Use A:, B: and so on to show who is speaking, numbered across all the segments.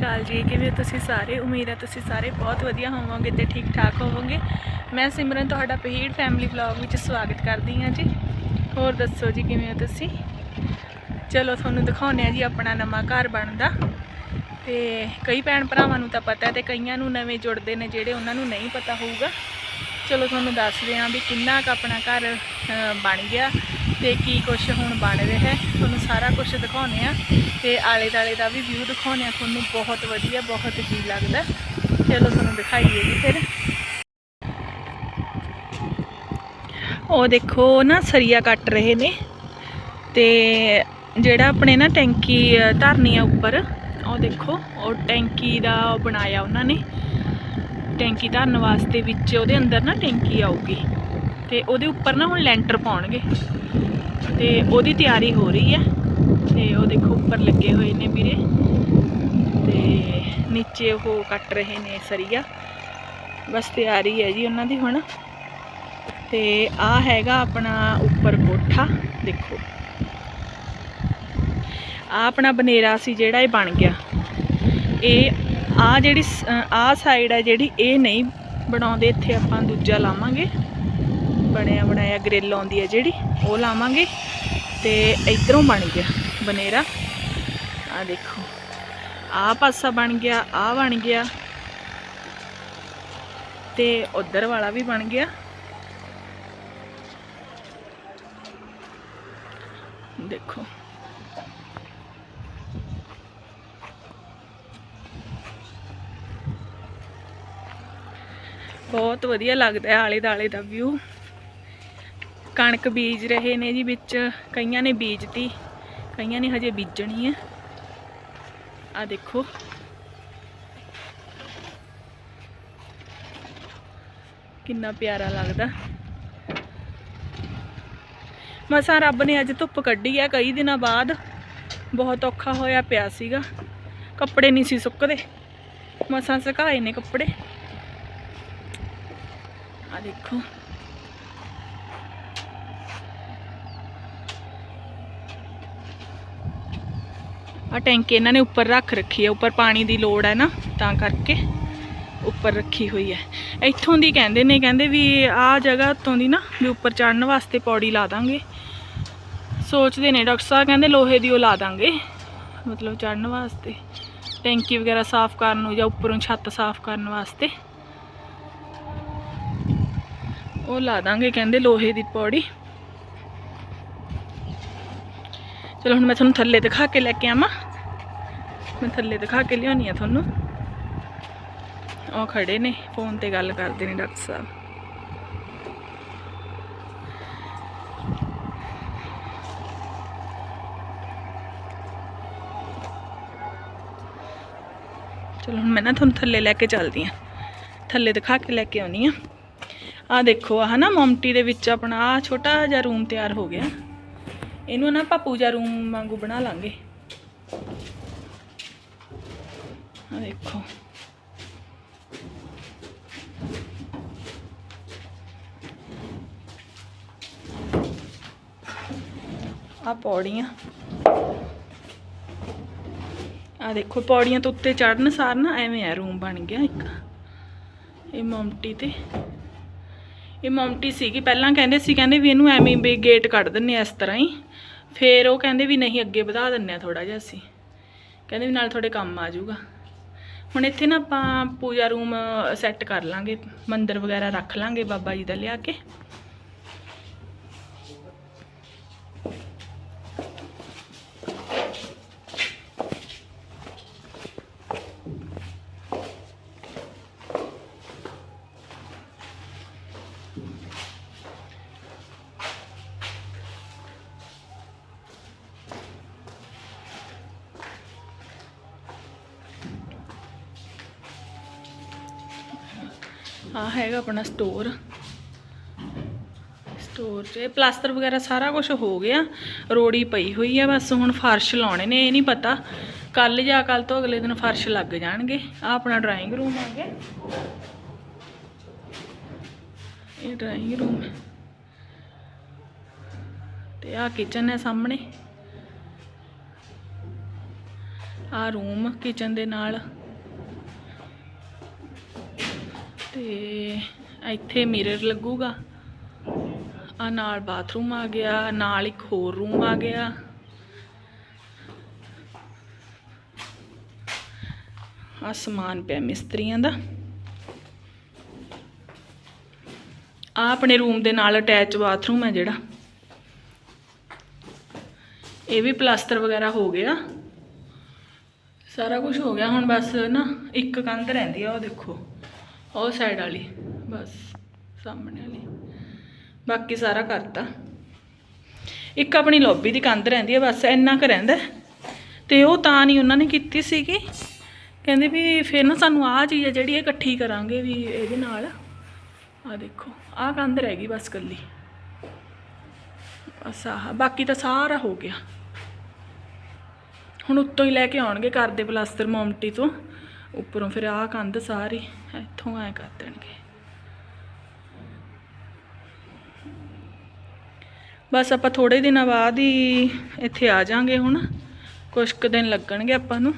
A: ਅਕਾਲ ਜੀ, ਕਿਵੇਂ ਹੋ ਤੁਸੀਂ ਸਾਰੇ? ਉਮੀਦ ਹੈ ਤੁਸੀਂ ਸਾਰੇ ਬਹੁਤ ਵਧੀਆ ਹੋਵੋਗੇ ਤੇ ਠੀਕ ਠਾਕ ਹੋਵੋਗੇ। ਮੈਂ ਸਿਮਰਨ, ਤੁਹਾਡਾ ਪਹੀੜ ਫੈਮਿਲੀ ਵਲੌਗ ਵਿੱਚ ਸਵਾਗਤ ਕਰਦੀ ਹਾਂ ਜੀ। ਹੋਰ ਦੱਸੋ ਜੀ, ਕਿਵੇਂ ਹੋ ਤੁਸੀਂ? ਚਲੋ, ਤੁਹਾਨੂੰ ਦਿਖਾਉਂਦੇ ਆ ਜੀ ਆਪਣਾ ਨਵਾਂ ਘਰ ਬਣਦਾ। ਤੇ ਕਈ ਭੈਣ ਭਰਾਵਾਂ ਨੂੰ ਤਾਂ ਪਤਾ ਹੈ ਤੇ ਕਈਆਂ ਨੂੰ ਨਵੇਂ ਜੁੜਦੇ ਨੇ ਜਿਹੜੇ ਉਹਨਾਂ ਨੂੰ ਨਹੀਂ ਪਤਾ ਹੋਊਗਾ। ਚਲੋ ਤੁਹਾਨੂੰ ਦੱਸਦੇ ਹਾਂ ਵੀ ਕਿੰਨਾ ਕੁ ਆਪਣਾ ਘਰ ਬਣ ਗਿਆ ਤੇ ਕੀ ਕੁਝ ਹੁਣ ਬਣ ਰਿਹਾ ਹੈ। ਤੁਹਾਨੂੰ ਸਾਰਾ ਕੁਝ ਦਿਖਾਉਂਦੇ ਆ ਤੇ ਆਲੇ ਦਾਲੇ ਦਾ ਵੀ ਵਿਊ ਦਿਖਾਉਂਦੇ ਆ ਤੁਹਾਨੂੰ ਬਹੁਤ ਵਧੀਆ, ਬਹੁਤ ਜੀ ਲੱਗਦਾ। ਚਲੋ ਤੁਹਾਨੂੰ ਦਿਖਾਈਏ ਜੀ ਫਿਰ। ਉਹ ਦੇਖੋ, ਨਾ ਸਰੀਆ ਕੱਟ ਰਹੇ ਨੇ ਤੇ ਜਿਹੜਾ ਆਪਣੇ ਨਾ ਟੈਂਕੀ ਧਰਨੀ ਆ ਉੱਪਰ, ਉਹ ਦੇਖੋ, ਉਹ ਟੈਂਕੀ ਦਾ ਉਹ ਬਣਾਇਆ ਉਹਨਾਂ ਨੇ। ਟੈਂਕੀ ਧਰਨ ਵਾਸਤੇ ਵਿੱਚ ਉਹਦੇ ਅੰਦਰ ਨਾ ਟੈਂਕੀ ਆਊਗੀ। ਤੇ ਉਹਦੇ ਉੱਪਰ ਨਾ ਹੁਣ ਲੈਂਟਰ ਪਾਉਣਗੇ। ਤੇ ਉਹਦੀ ਤਿਆਰੀ ਹੋ ਰਹੀ ਹੈ। ਤੇ ਉਹ ਦੇਖੋ ਉੱਪਰ ਲੱਗੇ ਹੋਏ ਨੇ ਵੀਰੇ। ਤੇ ਨੀਚੇ ਉਹ ਕੱਟ ਰਹੇ ਨੇ ਸਰੀਆ। ਬਸ ਤਿਆਰੀ ਹੈ ਜੀ ਉਹਨਾਂ ਦੀ ਹੁਣ। ਤੇ ਆ ਹੈਗਾ ਆਪਣਾ ਉੱਪਰ ਕੋਠਾ, ਦੇਖੋ। ਆ ਆਪਣਾ ਬਨੇਰਾ ਸੀ ਜਿਹੜਾ ਇਹ ਬਣ ਗਿਆ। ਇਹ ਆ ਜਿਹੜੀ ਆ ਸਾਈਡ ਹੈ ਜਿਹੜੀ ਇਹ ਨਹੀਂ ਬਣਾਉਂਦੇ, ਇੱਥੇ ਆਪਾਂ ਦੂਜਾ ਲਾਵਾਂਗੇ। ਬਣਿਆ, ਬਣਾਇਆ ਗ੍ਰਿਲ ਆਉਂਦੀ ਹੈ ਜਿਹੜੀ, ਉਹ ਲਾਵਾਂਗੇ। ਤੇ ਇਧਰੋਂ ਬਣ ਗਿਆ ਬਨੇਰਾ। ਆ ਦੇਖੋ, ਆ ਪਾਸਾ ਬਣ ਗਿਆ, ਆ ਬਣ ਗਿਆ। ਤੇ ਉਧਰ ਵਾਲਾ ਵੀ ਬਣ ਗਿਆ। ਦੇਖੋ। ਬਹੁਤ ਵਧੀਆ ਲੱਗਦਾ ਹੈ ਆਲੇ ਦਾਲੇ ਦਾ ਵਿਊ ਕਣਕ ਬੀਜ ਰਹੇ ਨੇ ਜੀ ਵਿੱਚ, ਕਈਆਂ ਨੇ ਬੀਜਤੀ, ਕਈਆਂ ਨੇ ਹਜੇ ਬੀਜਣੀ ਹੈ। ਆ ਦੇਖੋ। ਕਿੰਨਾ ਪਿਆਰਾ ਲੱਗਦਾ। ਮਸਾਂ ਰੱਬ ਨੇ ਅੱਜ ਧੁੱਪ ਕੱਢੀ ਹੈ, ਕਈ ਦਿਨਾਂ ਬਾਅਦ ਬਹੁਤ ਔਖਾ ਹੋਇਆ ਪਿਆ ਸੀਗਾ। ਕੱਪੜੇ ਨਹੀਂ ਸੀ ਸੁੱਕਦੇ। ਮਸਾਂ ਸੁਕਾਏ ਨੇ ਕੱਪੜੇ। ਆ ਦੇਖੋ। ਆ ਟੈਂਕੀ ਇਹਨਾਂ ਨੇ ਉੱਪਰ ਰੱਖ ਰੱਖੀ ਹੈ, ਉੱਪਰ ਪਾਣੀ ਦੀ ਲੋੜ ਹੈ ਨਾ, ਤਾਂ ਕਰਕੇ ਉੱਪਰ ਰੱਖੀ ਹੋਈ ਹੈ। ਇੱਥੋਂ ਦੀ ਕਹਿੰਦੇ ਨੇ, ਕਹਿੰਦੇ ਵੀ ਆਹ ਜਗ੍ਹਾ ਉੱਤੋਂ ਦੀ ਨਾ, ਵੀ ਉੱਪਰ ਚੜਨ ਵਾਸਤੇ ਪੌੜੀ ਲਾ ਦਾਂਗੇ। ਸੋਚਦੇ ਨੇ ਡਾਕਟਰ ਸਾਹਿਬ, ਕਹਿੰਦੇ ਲੋਹੇ ਦੀ ਉਹ ਲਾ ਦਾਂਗੇ। ਮਤਲਬ ਚੜਨ ਵਾਸਤੇ, ਟੈਂਕੀ ਵਗੈਰਾ ਸਾਫ਼ ਕਰਨ ਨੂੰ ਜਾਂ ਉੱਪਰੋਂ ਛੱਤ ਸਾਫ਼ ਕਰਨ ਵਾਸਤੇ। ਉਹ ਲਾ ਦਾਂਗੇ ਕਹਿੰਦੇ ਲੋਹੇ ਦੀ ਪੌੜੀ। ਚਲੋ ਹੁਣ ਮੈਂ ਤੁਹਾਨੂੰ ਥੱਲੇ ਦਿਖਾ ਕੇ ਲੈ ਕੇ ਆਵਾਂ। ਮੈਂ ਥੱਲੇ ਦਿਖਾ ਕੇ ਲਿਆਉਣੀ ਆ ਤੁਹਾਨੂੰ। ਉਹ ਖੜੇ ਨੇ ਫੋਨ ਤੇ ਗੱਲ ਕਰਦੇ ਨੇ ਡਾਕਟਰ ਸਾਹਿਬ। ਚਲੋ ਹੁਣ ਮੈਂ ਨਾ ਤੁਹਾਨੂੰ ਥੱਲੇ ਲੈ ਕੇ ਚੱਲਦੀ ਆ। ਥੱਲੇ ਦਿਖਾ ਕੇ ਲੈ ਕੇ ਆਉਣੀ ਆ। ਆ ਦੇਖੋ, ਆਹ ਨਾ ਮਮਟੀ ਦੇ ਵਿੱਚ ਆਪਣਾ ਆਹ ਛੋਟਾ ਜਿਹਾ ਰੂਮ ਤਿਆਰ ਹੋ ਗਿਆ। ਇਹਨੂੰ ਨਾ ਆਪਾਂ ਪੂਜਾ ਰੂਮ ਵਾਂਗੂ ਬਣਾ ਲਾਂਗੇ। ਆ ਦੇਖੋ। ਆ ਪੌੜੀਆਂ। ਆ ਦੇਖੋ, ਪੌੜੀਆਂ ਤੋਂ ਉੱਤੇ ਚੜਨ ਸਾਰ ਨਾ ਐਵੇਂ ਆ, ਰੂਮ ਬਣ ਗਿਆ ਇੱਕ। ਇਹ ਮਮਟੀ ਤੇ। ਇਹ ਮਮਟੀ ਸੀਗੀ। ਪਹਿਲਾਂ ਕਹਿੰਦੇ ਸੀ, ਕਹਿੰਦੇ ਵੀ ਇਹਨੂੰ ਐਵੇਂ ਵੀ ਗੇਟ ਕੱਢ ਦਿੰਨੇ ਆ ਇਸ ਤਰ੍ਹਾਂ ਹੀ। ਫੇਰ ਉਹ ਕਹਿੰਦੇ ਵੀ ਨਹੀਂ, ਅੱਗੇ ਵਧਾ ਦਿੰਨੇ ਆ ਥੋੜਾ ਜਿਹਾ ਅਸੀਂ। ਕਹਿੰਦੇ ਵੀ ਨਾਲ ਤੁਹਾਡੇ ਕੰਮ ਆ ਜਾਊਗਾ। ਹੁਣ ਇੱਥੇ ਨਾ ਆਪਾਂ ਪੂਜਾ ਰੂਮ ਸੈੱਟ ਕਰ ਲਾਂਗੇ, ਮੰਦਰ ਵਗੈਰਾ ਰੱਖ ਲਾਂਗੇ ਬਾਬਾ ਜੀ ਦਾ ਲਿਆ ਕੇ। ਆ ਹੈਗਾ ਆਪਣਾ ਸਟੋਰ ਸਟੋਰ 'ਚ ਪਲਾਸਟਰ ਵਗੈਰਾ ਸਾਰਾ ਕੁਝ ਹੋ ਗਿਆ। ਰੋੜੀ ਪਈ ਹੋਈ ਆ, ਬਸ ਹੁਣ ਫਰਸ਼ ਲਾਉਣੇ ਨੇ, ਇਹ ਨਹੀਂ ਪਤਾ। ਕੱਲ ਜਾਂ ਕੱਲ ਤੋਂ ਅਗਲੇ ਦਿਨ ਫਰਸ਼ ਲੱਗ ਜਾਣਗੇ। ਆ ਆਪਣਾ ਡਰਾਇੰਗ ਰੂਮ ਆ ਗਿਆ। ਇਹ ਡਰਾਇੰਗ ਰੂਮ ਤੇ ਆ ਕਿਚਨ ਹੈ ਸਾਹਮਣੇ। ਆ ਰੂਮ ਕਿਚਨ ਦੇ ਨਾਲ। ਤੇ ਇੱਥੇ ਮਿਰਰ ਲੱਗੂਗਾ। ਆ ਨਾਲ ਬਾਥਰੂਮ ਆ ਗਿਆ, ਨਾਲ ਇੱਕ ਹੋਰ ਰੂਮ ਆ ਗਿਆ। ਆ ਸਮਾਨ ਪਿਆ ਮਿਸਤਰੀਆਂ ਦਾ। ਆ ਆਪਣੇ ਰੂਮ ਦੇ ਨਾਲ ਅਟੈਚ ਬਾਥਰੂਮ ਹੈ ਜਿਹੜਾ। ਇਹ ਵੀ ਪਲਾਸਟਰ ਵਗੈਰਾ ਹੋ ਗਿਆ। ਸਾਰਾ ਕੁਝ ਹੋ ਗਿਆ, ਹੁਣ ਬਸ ਨਾ ਇੱਕ ਕੰਧ ਰਹਿੰਦੀ ਆ, ਉਹ ਦੇਖੋ। ਉਹ ਸਾਈਡ ਵਾਲੀ, ਬਸ, ਸਾਹਮਣੇ ਵਾਲੀ। ਬਾਕੀ ਸਾਰਾ ਕਰਤਾ। ਇੱਕ ਆਪਣੀ ਲੌਬੀ ਦੀ ਕੰਧ ਰਹਿੰਦੀ ਹੈ ਬਸ ਇੰਨਾ ਕੁ ਰਹਿੰਦਾ। ਹੈ। ਤੇ ਉਹ ਤਾਂ ਨਹੀਂ, ਉਹਨਾਂ ਨੇ ਕੀਤੀ ਸੀਗੀ। ਕਹਿੰਦੇ ਵੀ ਫਿਰ ਨਾ ਸਾਨੂੰ ਆਹ ਚੀਜ਼ ਹੈ ਜਿਹੜੀ ਇਕੱਠੀ ਕਰਾਂਗੇ ਵੀ ਇਹਦੇ ਨਾਲ। ਆ ਦੇਖੋ, ਆਹ ਕੰਧ ਰਹਿ ਗਈ ਬਸ ਕੱਲੀ ਬਸ ਆਹ, ਬਾਕੀ ਤਾਂ ਸਾਰਾ ਹੋ ਗਿਆ। ਹੁਣ ਉੱਤੋਂ ਹੀ ਲੈ ਕੇ ਆਉਣਗੇ ਕਰਦੇ ਪਲਾਸਟਰ ਮੋਮਟੀ ਤੋਂ। ਉੱਪਰੋਂ ਫਿਰ ਆਹ ਕੰਧ ਸਾਰੀ ਇੱਥੋਂ ਐ ਕਰ ਦੇਣਗੇ। ਬਸ ਆਪਾਂ ਥੋੜੇ ਦਿਨਾਂ ਬਾਅਦ ਹੀ ਇੱਥੇ ਆ ਜਾਾਂਗੇ ਹੁਣ। ਕੁਝ ਕੁ ਦਿਨ ਲੱਗਣਗੇ ਆਪਾਂ ਨੂੰ।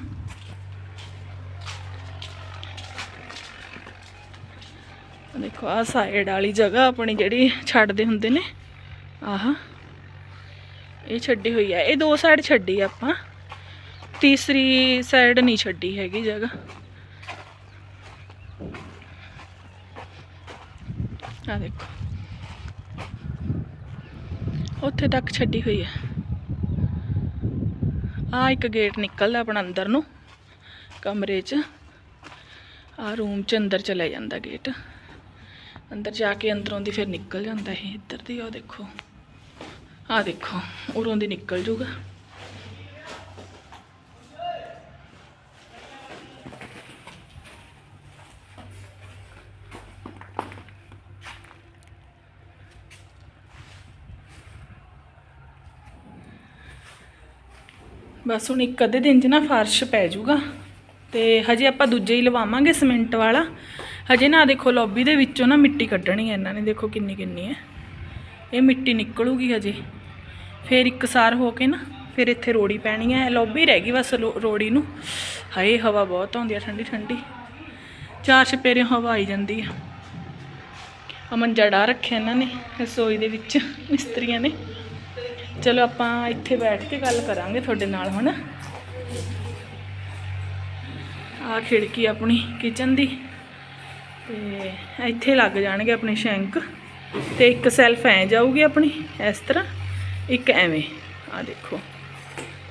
A: ਦੇਖੋ ਆ ਸਾਈਡ ਵਾਲੀ ਜਗ੍ਹਾ ਆਪਣੀ ਜਿਹੜੀ ਛੱਡਦੇ ਹੁੰਦੇ ਨੇ, ਆਹ। ਇਹ ਛੱਡੀ ਹੋਈ ਹੈ ਇਹ ਦੋ ਸਾਈਡ ਛੱਡੀ ਆਪਾਂ। ਤੀਸਰੀ ਸਾਈਡ ਨਹੀਂ ਛੱਡੀ ਹੈਗੀ ਜਗ੍ਹਾ। ਆ ਦੇਖੋ। ਉੱਥੇ ਤੱਕ ਛੱਡੀ ਹੋਈ ਹੈ। ਆ ਇੱਕ ਗੇਟ ਨਿਕਲਦਾ ਆਪਣਾ ਅੰਦਰ ਨੂੰ, ਕਮਰੇ 'ਚ। ਆ ਰੂਮ 'ਚ ਅੰਦਰ ਚਲਾ ਜਾਂਦਾ ਗੇਟ ਅੰਦਰ ਜਾ ਕੇ ਅੰਦਰੋਂ ਦੀ ਫਿਰ ਨਿਕਲ ਜਾਂਦਾ ਇਹ। ਇੱਧਰ ਦੀ ਉਹ ਦੇਖੋ। ਆ ਦੇਖੋ, ਉਰੋਂ ਦੀ ਨਿਕਲ ਜੂਗਾ। ਬਸ ਹੁਣ ਇੱਕ ਅੱਧੇ ਦਿਨ 'ਚ ਨਾ ਫਰਸ਼ ਪੈ ਜਾਊਗਾ ਤੇ ਹਜੇ ਆਪਾਂ ਦੂਜੇ ਹੀ ਲਵਾਵਾਂਗੇ ਸਿਮੈਂਟ ਵਾਲਾ। ਹਜੇ ਨਾ ਦੇਖੋ ਲੌਬੀ ਦੇ ਵਿੱਚੋਂ ਨਾ ਮਿੱਟੀ ਕੱਢਣੀ ਹੈ ਇਹਨਾਂ ਨੇ, ਦੇਖੋ ਕਿੰਨੀ ਕਿੰਨੀ ਹੈ। ਇਹ ਮਿੱਟੀ ਨਿਕਲੂਗੀ ਹਜੇ। ਫਿਰ ਇੱਕਸਾਰ ਹੋ ਕੇ ਨਾ ਫਿਰ ਇੱਥੇ ਰੋੜੀ ਪੈਣੀ ਹੈ। ਲੌਬੀ ਰਹਿ ਗਈ ਬਸ ਲੋ- ਰੋੜੀ ਨੂੰ। ਹਾਏ, ਹਵਾ ਬਹੁਤ ਆਉਂਦੀ ਆ, ਠੰਡੀ ਠੰਡੀ। ਚਾਰ ਚਪੇਰੇ ਹਵਾ ਆਈ ਜਾਂਦੀ ਆ। ਅਮਨ ਮੰਜਾ ਰੱਖਿਆ ਇਹਨਾਂ ਨੇ ਰਸੋਈ ਦੇ ਵਿੱਚ, ਮਿਸਤਰੀਆਂ ਨੇ। ਚਲੋ ਆਪਾਂ ਇੱਥੇ ਬੈਠ ਕੇ ਗੱਲ ਕਰਾਂਗੇ ਤੁਹਾਡੇ ਨਾਲ ਹੁਣ। ਆ ਖਿੜਕੀ ਆਪਣੀ ਕਿਚਨ ਦੀ। ਤੇ ਇੱਥੇ ਲੱਗ ਜਾਣਗੇ ਆਪਣੇ ਸ਼ੈਂਕ। ਤੇ ਇੱਕ ਸੈਲਫ ਐ ਜਾਊਗੀ ਆਪਣੀ, ਇਸ ਤਰ੍ਹਾਂ। ਇੱਕ ਐਵੇਂ ਆ ਦੇਖੋ।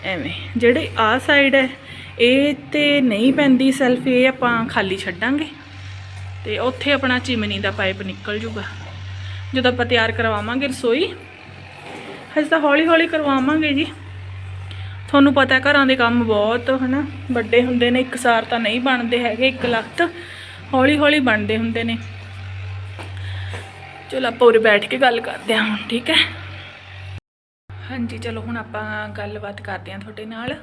A: ਐਵੇਂ, ਜਿਹੜੇ ਆ ਸਾਈਡ ਹੈ, ਇਹ ਤੇ ਨਹੀਂ ਪੈਂਦੀ ਸੈਲਫ ਇਹ ਆਪਾਂ ਖਾਲੀ ਛੱਡਾਂਗੇ। ਤੇ ਉੱਥੇ ਆਪਣਾ ਚਿਮਨੀ ਦਾ ਪਾਈਪ ਨਿਕਲ ਜੂਗਾ। ਜਦੋਂ ਆਪਾਂ ਤਿਆਰ ਕਰਵਾਵਾਂਗੇ ਰਸੋਈ ਹਜੇ ਤਾਂ ਹੌਲੀ ਹੌਲੀ ਕਰਵਾਵਾਂਗੇ ਜੀ। ਤੁਹਾਨੂੰ ਪਤਾ ਘਰਾਂ ਦੇ ਕੰਮ ਬਹੁਤ, ਹਨਾ? ਵੱਡੇ ਹੁੰਦੇ ਨੇ, ਇੱਕ ਸਾਰ ਤਾਂ ਨਹੀਂ ਬਣਦੇ ਹੈਗੇ, ਇੱਕ ਲੱਖ ਹੌਲੀ ਹੌਲੀ ਬਣਦੇ ਹੁੰਦੇ ਨੇ। ਚਲੋ, ਆਪਾਂ ਉਰੇ ਬੈਠ ਕੇ ਗੱਲ ਕਰਦੇ ਹਾਂ ਹੁਣ, ਠੀਕ ਹੈ? ਹਾਂਜੀ, ਚਲੋ, ਹੁਣ ਆਪਾਂ ਗੱਲਬਾਤ ਕਰਦੇ ਹਾਂ ਤੁਹਾਡੇ ਨਾਲ।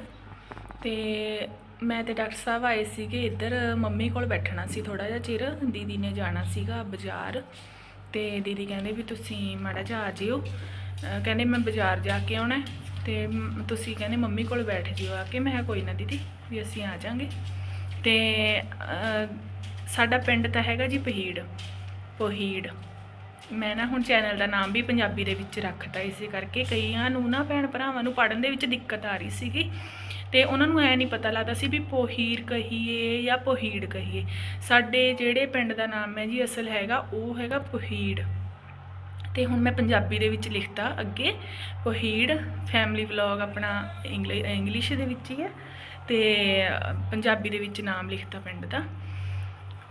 A: ਤੇ ਮੈਂ ਤੇ ਡਾਕਟਰ ਸਾਹਿਬ ਆਏ ਸੀਗੇ ਇੱਧਰ, ਮੰਮੀ ਕੋਲ ਬੈਠਣਾ ਸੀ ਥੋੜਾ ਜਿਹਾ ਚਿਰ, ਦੀਦੀ ਨੇ ਜਾਣਾ ਸੀਗਾ ਬਾਜ਼ਾਰ। ਤੇ ਦੀਦੀ ਕਹਿੰਦੇ ਵੀ ਤੁਸੀਂ ਮਾੜਾ ਜਿਹਾ ਆ ਜਿਓ। ਕਹਿੰਦੇ ਮੈਂ ਬਾਜ਼ਾਰ ਜਾ ਕੇ ਆਉਣਾ ਹੈ ਤੇ ਤੁਸੀਂ ਕਹਿੰਦੇ ਮੰਮੀ ਕੋਲ ਬੈਠ ਜਿਓ ਆ ਕੇ। ਮੈਂ ਕਿਹਾ ਕੋਈ ਨਾ ਦੀਦੀ, ਵੀ ਅਸੀਂ ਆ ਜਾਾਂਗੇ। ਤੇ ਸਾਡਾ ਪਿੰਡ ਤਾਂ ਹੈਗਾ ਜੀ ਪਹੀੜ ਪਹੀੜ। ਮੈਂ ਨਾ ਹੁਣ ਚੈਨਲ ਦਾ ਨਾਮ ਵੀ ਪੰਜਾਬੀ ਦੇ ਵਿੱਚ ਰੱਖਤਾ ਇਸੇ ਕਰਕੇ ਕਈਆਂ ਨੂੰ ਨਾ, ਭੈਣ ਭਰਾਵਾਂ ਨੂੰ ਪੜਨ ਦੇ ਵਿੱਚ ਦਿੱਕਤ ਆ ਰਹੀ ਸੀਗੀ। ਤੇ ਉਹਨਾਂ ਨੂੰ ਐ ਨਹੀਂ ਪਤਾ ਲੱਗਦਾ ਸੀ ਵੀ ਪੋਹੀਰ ਕਹੀਏ ਜਾਂ ਪੋਹੀੜ ਕਹੀਏ। ਸਾਡੇ ਜਿਹੜੇ ਪਿੰਡ ਦਾ ਨਾਮ ਹੈ ਜੀ ਅਸਲ ਹੈਗਾ, ਉਹ ਹੈਗਾ ਪੋਹੀੜ। ਤੇ ਹੁਣ ਮੈਂ ਪੰਜਾਬੀ ਦੇ ਵਿੱਚ ਲਿਖਤਾ ਅੱਗੇ ਪੋਹੀੜ ਫੈਮਿਲੀ ਵਲੌਗ ਆਪਣਾ ਇੰਗਲਿ- ਇੰਗਲਿਸ਼ ਦੇ ਵਿੱਚ ਹੀ ਹੈ ਤੇ ਪੰਜਾਬੀ ਦੇ ਵਿੱਚ ਨਾਮ ਲਿਖਤਾ ਪਿੰਡ ਦਾ।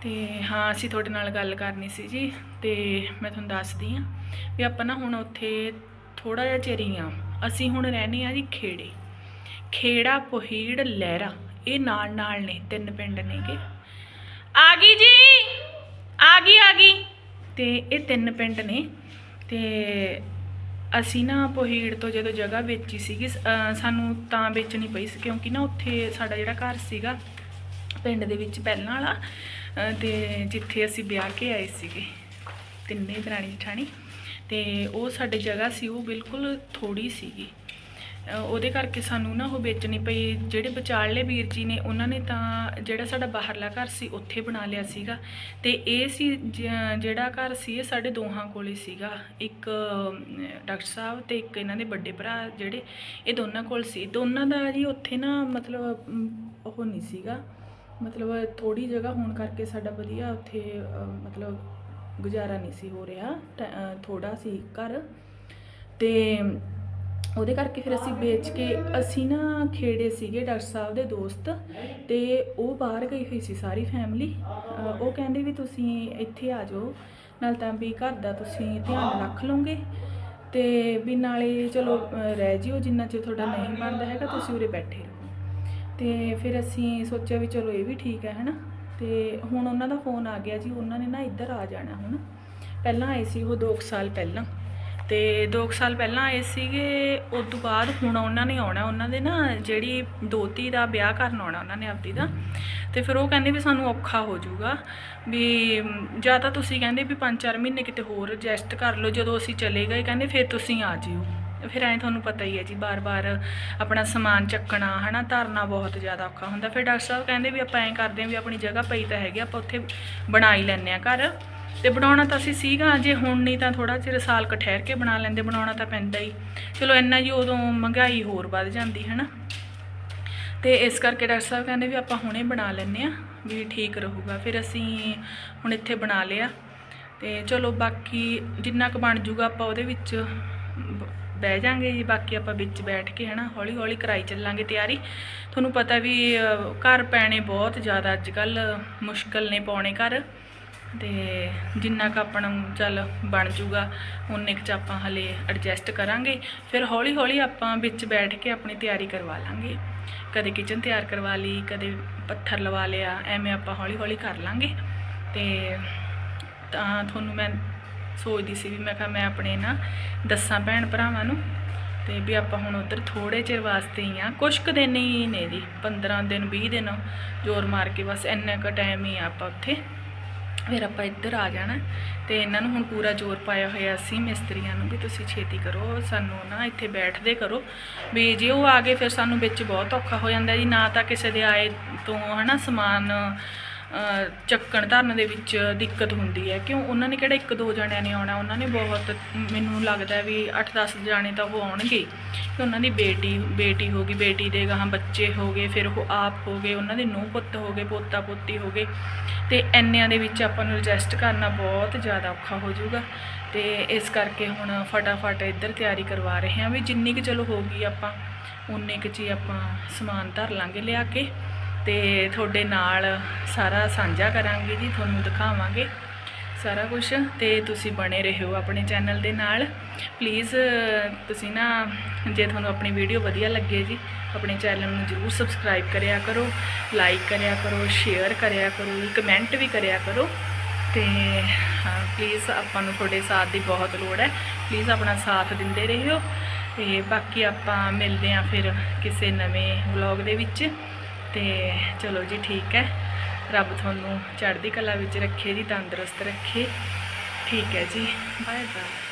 A: ਤੇ ਹਾਂ, ਅਸੀਂ ਤੁਹਾਡੇ ਨਾਲ ਗੱਲ ਕਰਨੀ ਸੀ ਜੀ ਤੇ ਮੈਂ ਤੁਹਾਨੂੰ ਦੱਸਦੀ ਹਾਂ ਵੀ ਆਪਾਂ ਨਾ ਹੁਣ ਉੱਥੇ ਥੋੜਾ ਜਿਹਾ ਚਿਰ ਹੀ ਆ ਅਸੀਂ ਹੁਣ ਰਹਿੰਦੇ ਆ ਜੀ ਖੇੜੇ। ਖੇੜਾ ਪੋਹੀੜ ਲਹਿਰਾ, ਇਹ ਨਾਲ ਨਾਲ ਨੇ, ਤਿੰਨ ਪਿੰਡ ਨੇਗੇ। ਆ ਗਈ ਜੀ! ਆ ਗਈ ਆ ਗਈ। ਤੇ ਇਹ ਤਿੰਨ ਪਿੰਡ ਨੇ। ਤੇ ਅਸੀਂ ਨਾ ਪੋਹੀੜ ਤੋਂ ਜਦੋਂ ਜਗ੍ਹਾ ਵੇਚੀ ਸੀਗੀ ਅਹ ਸਾਨੂੰ ਤਾਂ ਵੇਚਣੀ ਪਈ ਸੀ, ਕਿਉਂਕਿ ਨਾ ਉੱਥੇ ਸਾਡਾ ਜਿਹੜਾ ਘਰ ਸੀਗਾ, ਪਿੰਡ ਦੇ ਵਿੱਚ ਪਹਿਲਾਂ ਵਾਲਾ, ਅਹ ਤੇ ਜਿੱਥੇ ਅਸੀਂ ਵਿਆਹ ਕੇ ਆਏ ਸੀਗੇ, ਤਿੰਨੇ ਦਰਾਣੀ ਜਠਾਣੀ, ਤੇ ਉਹ ਸਾਡੇ ਜਗ੍ਹਾ ਸੀ, ਉਹ ਬਿਲਕੁਲ ਥੋੜੀ ਸੀਗੀ। ਉਹਦੇ ਕਰਕੇ ਸਾਨੂੰ ਨਾ ਉਹ ਵੇਚਣੀ ਪਈ। ਜਿਹੜੇ ਵਿਚਾਲਲੇ ਵੀਰ ਜੀ ਨੇ, ਉਹਨਾਂ ਨੇ ਤਾਂ ਜਿਹੜਾ ਸਾਡਾ ਬਾਹਰਲਾ ਘਰ ਸੀ, ਉੱਥੇ ਬਣਾ ਲਿਆ ਸੀਗਾ। ਤੇ ਇਹ ਸੀ ਜਿਹੜਾ ਘਰ ਸੀ, ਇਹ ਸਾਡੇ ਦੋਹਾਂ ਕੋਲੇ ਸੀਗਾ। ਇੱਕ ਡਾਕਟਰ ਸਾਹਿਬ ਤੇ ਇੱਕ ਇਹਨਾਂ ਦੇ ਵੱਡੇ ਭਰਾ ਜਿਹੜੇ, ਇਹ ਦੋਨਾਂ ਕੋਲ ਸੀ। ਦੋਨਾਂ ਦਾ ਜੀ ਉੱਥੇ ਨਾ ਮਤਲਬ ਉਹ ਨਹੀਂ ਸੀਗਾ। ਮਤਲਬ ਥੋੜੀ ਜਗ੍ਹਾ ਹੋਣ ਕਰਕੇ ਸਾਡਾ ਵਧੀਆ ਉੱਥੇ ਮਤਲਬ ਗੁਜ਼ਾਰਾ ਨਹੀਂ ਸੀ ਹੋ ਰਿਹਾ। ਥੋੜਾ ਸੀ ਘਰ। ਤੇ ਉਹਦੇ ਕਰਕੇ ਫਿਰ ਅਸੀਂ ਵੇਚ ਕੇ, ਅਸੀਂ ਨਾ ਖੇੜੇ ਸੀਗੇ ਡਾਕਟਰ ਸਾਹਿਬ ਦੇ ਦੋਸਤ ਤੇ ਉਹ ਬਾਹਰ ਗਈ ਹੋਈ ਸੀ ਸਾਰੀ ਫੈਮਿਲੀ ਉਹ ਕਹਿੰਦੇ ਵੀ ਤੁਸੀਂ ਇੱਥੇ ਆ ਜਾਓ, ਨਾਲ ਤਾਂ ਵੀ ਘਰ ਦਾ ਤੁਸੀਂ ਧਿਆਨ ਰੱਖ ਲਓਗੇ ਤੇ ਵੀ ਨਾਲੇ ਚਲੋ ਰਹਿ ਜਿਓ ਜਿੰਨਾ ਚਿਰ ਤੁਹਾਡਾ ਨਹੀਂ ਬਣਦਾ ਹੈਗਾ, ਤੁਸੀਂ ਉਰੇ ਬੈਠੇ ਰਹੋ। ਤੇ ਫਿਰ ਅਸੀਂ ਸੋਚਿਆ ਵੀ ਚਲੋ ਇਹ ਵੀ ਠੀਕ ਹੈ, ਹਨਾ? ਤੇ ਹੁਣ ਉਹਨਾਂ ਦਾ ਫੋਨ ਆ ਗਿਆ ਜੀ, ਉਹਨਾਂ ਨੇ ਨਾ ਇੱਧਰ ਆ ਜਾਣਾ ਹੁਣ। ਪਹਿਲਾਂ ਆਏ ਸੀ ਉਹ 2 ਸਾਲ ਪਹਿਲਾਂ। ਤੇ 2 ਸਾਲ ਪਹਿਲਾਂ ਆਏ ਸੀਗੇ, ਉਸ ਤੋਂ ਬਾਅਦ ਹੁਣ ਉਹਨਾਂ ਨੇ ਆਉਣਾ, ਉਹਨਾਂ ਦੇ ਨਾ ਜਿਹੜੀ ਦੋਤੀ ਦਾ ਵਿਆਹ ਕਰਨ ਆਉਣਾ ਉਹਨਾਂ ਨੇ ਆਪਦੀ ਦਾ। ਤੇ ਫਿਰ ਉਹ ਕਹਿੰਦੇ ਵੀ ਸਾਨੂੰ ਔਖਾ ਹੋ ਜਾਊਗਾ ਵੀ, ਜਾਂ ਤਾਂ ਤੁਸੀਂ ਕਹਿੰਦੇ ਵੀ 5-4 ਮਹੀਨੇ ਕਿਤੇ ਹੋਰ ਐਡਜਸਟ ਕਰ ਲਓ, ਜਦੋਂ ਅਸੀਂ ਚਲੇ ਗਏ, ਕਹਿੰਦੇ ਫਿਰ ਤੁਸੀਂ ਆ ਜਿਓ। ਫਿਰ ਐਂ ਤੁਹਾਨੂੰ ਪਤਾ ਹੀ ਹੈ ਜੀ, ਬਾਰ-ਬਾਰ ਆਪਣਾ ਸਮਾਨ ਚੱਕਣਾ, ਹਨਾ, ਧਰਨਾ ਬਹੁਤ ਜ਼ਿਆਦਾ ਔਖਾ ਹੁੰਦਾ। ਫਿਰ ਡਾਕਟਰ ਸਾਹਿਬ ਕਹਿੰਦੇ ਵੀ ਆਪਾਂ ਐਂ ਕਰਦੇ ਹਾਂ ਵੀ ਆਪਣੀ ਜਗ੍ਹਾ ਪਈ ਤਾਂ ਹੈਗੀ, ਆਪਾਂ ਉੱਥੇ ਬਣਾ ਹੀ ਲੈਂਦੇ ਆ ਘਰ। ਤੇ ਬਣਾਉਣਾ ਤਾਂ ਅਸੀਂ ਸੀਗਾ, ਜੇ ਹੁਣ ਨਹੀਂ ਤਾਂ ਥੋੜਾ ਚਿਰ ਸਾਲ ਕੁ ਠਹਿਰ ਕੇ ਬਣਾ ਲੈਂਦੇ, ਬਣਾਉਣਾ ਤਾਂ ਪੈਂਦਾ ਹੀ। ਚਲੋ ਇੰਨਾ ਹੀ ਉਦੋਂ ਮਹਿੰਗਾਈ ਹੋਰ ਵੱਧ ਜਾਂਦੀ ਹੈ ਨਾ ਤੇ ਇਸ ਕਰਕੇ ਡਾਕਟਰ ਸਾਹਿਬ ਕਹਿੰਦੇ ਵੀ ਆਪਾਂ ਹੁਣੇ ਬਣਾ ਲੈਂਦੇ ਆ ਵੀ ਠੀਕ ਰਹੂਗਾ। ਫਿਰ ਅਸੀਂ ਹੁਣ ਇੱਥੇ ਬਣਾ ਲਿਆ। ਤੇ ਚਲੋ ਬਾਕੀ ਜਿੰਨਾ ਕੁ ਬਣ ਜੂਗਾ ਆਪਾਂ ਉਹਦੇ ਵਿੱਚ ਬਹਿ ਜਾਾਂਗੇ ਜੀ। ਬਾਕੀ ਆਪਾਂ ਵਿੱਚ ਬੈਠ ਕੇ, ਹਨਾ? ਹੌਲੀ ਹੌਲੀ ਕਰਾਈ ਚੱਲਾਂਗੇ ਤਿਆਰੀ। ਤੁਹਾਨੂੰ ਪਤਾ ਵੀ ਘਰ ਪੈਣੇ ਬਹੁਤ ਜ਼ਿਆਦਾ। ਅੱਜ ਕੱਲ ਮੁਸ਼ਕਲ ਨੇ ਪਾਉਣੇ ਘਰ। ਤੇ ਜਿੰਨਾ ਕੁ ਆਪਣਾ ਨੂੰ ਚੱਲ ਬਣ ਜੂਗਾ ਉਨੇ ਕੁ ਚ ਆਪਾਂ ਹਲੇ ਐਡਜਸਟ ਕਰਾਂਗੇ। ਫਿਰ ਹੌਲੀ ਹੌਲੀ ਆਪਾਂ ਵਿੱਚ ਬੈਠ ਕੇ ਆਪਣੀ ਤਿਆਰੀ ਕਰਵਾ ਲਾਂਗੇ। ਕਦੇ ਕਿਚਨ ਤਿਆਰ ਕਰਵਾ ਲਈ, ਕਦੇ ਪੱਥਰ ਲਵਾ ਲਿਆ, ਐਵੇਂ ਆਪਾਂ ਹੌਲੀ ਹੌਲੀ ਕਰ ਲਾਂਗੇ। ਤੇ ਤਾਂ ਤੁਹਾਨੂੰ ਮੈਂ ਸੋਚਦੀ ਸੀ ਵੀ ਮੈਂ ਕਿਹਾ ਮੈਂ ਆਪਣੇ ਨਾ ਦੱਸਾਂ ਭੈਣ ਭਰਾਵਾਂ ਨੂੰ ਤੇ ਵੀ ਆਪਾਂ ਹੁਣ ਉਧਰ ਥੋੜੇ ਚਿਰ ਵਾਸਤੇ ਹੀ ਆ। ਕੁਛ ਕੁ ਦਿਨ ਹੀ ਨੇ ਜੀ 15 ਦਿਨ 20 ਦਿਨ ਜ਼ੋਰ ਮਾਰ ਕੇ ਬਸ ਇੰਨਾ ਕੁ ਟਾਈਮ ਹੀ ਆ ਆਪਾਂ ਉੱਥੇ। ਫਿਰ ਆਪਾਂ ਇੱਧਰ ਆ ਜਾਣਾ। ਤੇ ਇਹਨਾਂ ਨੂੰ ਹੁਣ ਪੂਰਾ ਜ਼ੋਰ ਪਾਇਆ ਹੋਇਆ ਸੀ ਮਿਸਤਰੀਆਂ ਨੂੰ ਵੀ ਤੁਸੀਂ ਛੇਤੀ ਕਰੋ, ਸਾਨੂੰ ਨਾ ਇੱਥੇ ਬੈਠਦੇ ਕਰੋ। ਵੀ ਜੇ ਉਹ ਆ ਗਏ ਫਿਰ ਸਾਨੂੰ ਵਿੱਚ ਬਹੁਤ ਔਖਾ ਹੋ ਜਾਂਦਾ ਜੀ, ਨਾ ਤਾਂ ਕਿਸੇ ਦੇ ਆਏ ਤੋਂ ਹਨਾ ਸਮਾਨ ਚੱਕਣ ਧਰਨ ਦੇ ਵਿੱਚ ਦਿੱਕਤ ਹੁੰਦੀ ਹੈ। ਕਿਉਂ? ਉਹਨਾਂ ਨੇ ਕਿਹੜਾ ਇੱਕ ਦੋ ਜਣਿਆਂ ਨੇ ਆਉਣਾ? ਉਹਨਾਂ ਨੇ ਬਹੁਤ ਮੈਨੂੰ ਲੱਗਦਾ ਵੀ 8-10 ਜਣੇ ਤਾਂ ਉਹ ਆਉਣਗੇ। ਕਿ ਉਹਨਾਂ ਦੀ ਬੇਟੀ ਬੇਟੀ ਹੋ ਗਈ, ਬੇਟੀ ਦੇ ਗਾਹਾਂ ਬੱਚੇ ਹੋ ਗਏ, ਫਿਰ ਉਹ ਆਪ ਹੋ ਗਏ, ਉਹਨਾਂ ਦੇ ਨੂੰਹ ਪੁੱਤ ਹੋ ਗਏ ਪੋਤਾ ਪੋਤੀ ਹੋ ਗਏ। ਤੇ ਇੰਨਿਆਂ ਦੇ ਵਿੱਚ ਆਪਾਂ ਨੂੰ ਐਡਜਸਟ ਕਰਨਾ ਬਹੁਤ ਜ਼ਿਆਦਾ ਔਖਾ ਹੋ ਜਾਊਗਾ। ਤੇ ਇਸ ਕਰਕੇ ਹੁਣ ਫਟਾਫਟ ਇੱਧਰ ਤਿਆਰੀ ਕਰਵਾ ਰਹੇ ਹਾਂ ਵੀ ਜਿੰਨੀ ਕੁ ਚਲੋ ਹੋਊਗੀ ਆਪਾਂ, ਉਨੇ ਕੁ ਜੀ ਆਪਾਂ ਸਮਾਨ ਧਰ ਲਾਂਗੇ ਲਿਆ ਕੇ। ਤੇ ਤੁਹਾਡੇ ਨਾਲ ਸਾਰਾ ਸਾਂਝਾ ਕਰਾਂਗੇ ਜੀ, ਤੁਹਾਨੂੰ ਦਿਖਾਵਾਂਗੇ ਸਾਰਾ ਕੁਝ ਤੇ ਤੁਸੀਂ ਬਣੇ ਰਹੋ ਆਪਣੇ ਚੈਨਲ ਦੇ ਨਾਲ। ਪਲੀਜ਼ ਤੁਸੀਂ ਨਾ ਜੇ ਤੁਹਾਨੂੰ ਆਪਣੀ ਵੀਡੀਓ ਵਧੀਆ ਲੱਗੇ ਜੀ, ਆਪਣੇ ਚੈਨਲ ਨੂੰ ਜਰੂਰ ਸਬਸਕ੍ਰਾਈਬ ਕਰਿਆ ਕਰੋ ਲਾਈਕ ਕਰਿਆ ਕਰੋ ਸ਼ੇਅਰ ਕਰਿਆ ਕਰੋ ਕਮੈਂਟ ਵੀ ਕਰਿਆ ਕਰੋ ਤੇ ਪਲੀਜ਼ ਆਪਾਂ ਨੂੰ ਤੁਹਾਡੇ ਸਾਥ ਦੀ ਬਹੁਤ ਲੋੜ ਹੈ। ਪਲੀਜ਼ ਆਪਣਾ ਸਾਥ ਦਿੰਦੇ ਰਹਿਓ ਤੇ ਬਾਕੀ ਆਪਾਂ ਮਿਲਦੇ ਆਂ ਫਿਰ ਕਿਸੇ ਨਵੇਂ ਵਲੌਗ ਦੇ ਵਿੱਚ। ਤੇ ਚਲੋ ਜੀ ਠੀਕ ਹੈ। ਰੱਬ ਤੁਹਾਨੂੰ ਚੜ੍ਹਦੀ ਕਲਾ ਵਿੱਚ ਰੱਖੇ ਜੀ, ਤੰਦਰੁਸਤ ਰੱਖੇ। ਠੀਕ ਹੈ ਜੀ। Bye bye